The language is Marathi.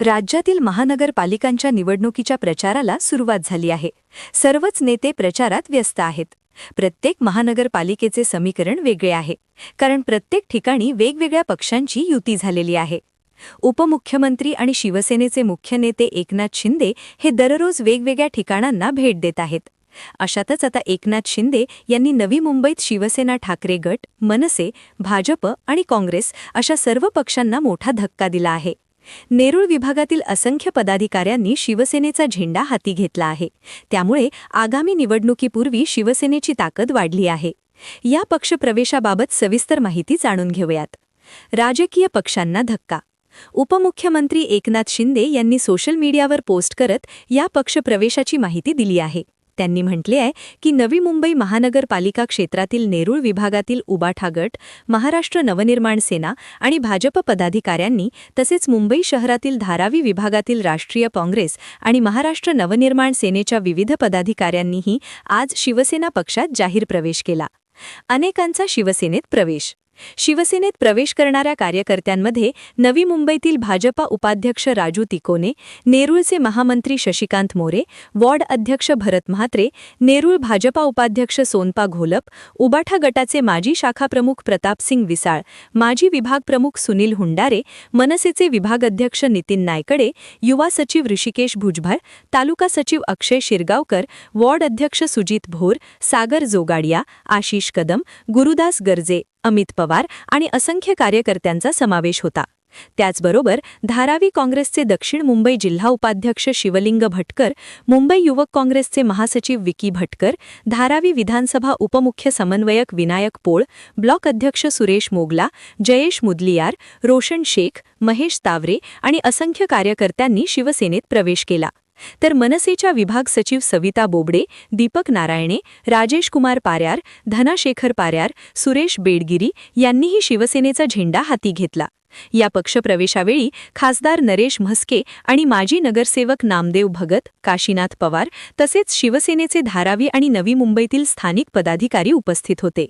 राज्यातील महानगरपालिकांच्या निवडणुकीच्या प्रचाराला सुरुवात झाली आहे. सर्वच नेते प्रचारात व्यस्त आहेत. प्रत्येक महानगरपालिकेचे समीकरण वेगळे आहे. कारण प्रत्येक ठिकाणी वेगवेगळ्या पक्षांची युती झालेली आहे. उपमुख्यमंत्री आणि शिवसेनेचे मुख्य नेते एकनाथ शिंदे हे दररोज वेगवेगळ्या ठिकाणांना भेट देत आहेत. अशातच आता एकनाथ शिंदे यांनी नवी मुंबईत शिवसेना ठाकरे गट मनसे भाजप आणि काँग्रेस अशा सर्व पक्षांना मोठा धक्का दिला आहे. नेरूळ विभागातील असंख्य पदाधिकाऱ्यांनी शिवसेनेचा झेंडा हाती घेतला आहे. त्यामुळे आगामी निवडणुकीपूर्वी शिवसेनेची ताकद वाढली आहे. या पक्षप्रवेशाबाबत सविस्तर माहिती जाणून घेऊयात. राजकीय पक्षांना धक्का. उपमुख्यमंत्री एकनाथ शिंदे यांनी सोशल मीडियावर पोस्ट करत या पक्षप्रवेशाची माहिती दिली आहे. त्यांनी म्हटले आहे की नवी मुंबई महानगरपालिका क्षेत्रातील नेरूळ विभागातील उबाठा गट महाराष्ट्र नवनिर्माण सेना आणि भाजप पदाधिकाऱ्यांनी तसेच मुंबई शहरातील धारावी विभागातील राष्ट्रीय काँग्रेस आणि महाराष्ट्र नवनिर्माण सेनेच्या विविध पदाधिकाऱ्यांनीही आज शिवसेना पक्षात जाहीर प्रवेश केला. अनेकांचा शिवसेनेत प्रवेश. शिवसेनेत प्रवेश करणाऱ्या कार्यकर्त्यांमध्ये नवी मुंबईतील भाजपा उपाध्यक्ष राजू तिकोने नेरूळचे महामंत्री शशिकांत मोरे वॉर्ड अध्यक्ष भरत म्हात्रे नेरूळ भाजपा उपाध्यक्ष सोनपा घोलप उबाठा गटाचे माजी शाखाप्रमुख प्रतापसिंग विसाळ माजी विभाग प्रमुख सुनील हुंडारे मनसेचे विभागाध्यक्ष नितीन नायकडे युवा सचिव ऋषिकेश भुजबळ तालुका सचिव अक्षय शिरगावकर वॉर्ड अध्यक्ष सुजित भोर सागर जोगाडिया आशिष कदम गुरुदास गर्जे अमित पवार आणि असंख्य कार्यकर्त्यांचा समावेश होता. त्याचबरोबर धारावी काँग्रेसचे दक्षिण मुंबई जिल्हा उपाध्यक्ष शिवलिंग भटकर मुंबई युवक काँग्रेसचे महासचिव विकी भटकर धारावी विधानसभा उपमुख्य समन्वयक विनायक पोळ ब्लॉक अध्यक्ष सुरेश मोगला जयेश मुदलियार रोशन शेख महेश तावरे आणि असंख्य कार्यकर्त्यांनी शिवसेनेत प्रवेश केला. तर मनसेच्या विभाग सचिव सविता बोबडे दीपक नारायणे राजेश कुमार पार्यार धनाशेखर पार्यार सुरेश बेडगिरी यांनीही शिवसेनेचा झेंडा हाती घेतला. या पक्षप्रवेशावेळी खासदार नरेश म्हस्के आणि माजी नगरसेवक नामदेव भगत काशीनाथ पवार तसेच शिवसेनेचे धारावी आणि नवी मुंबईतील स्थानिक पदाधिकारी उपस्थित होते.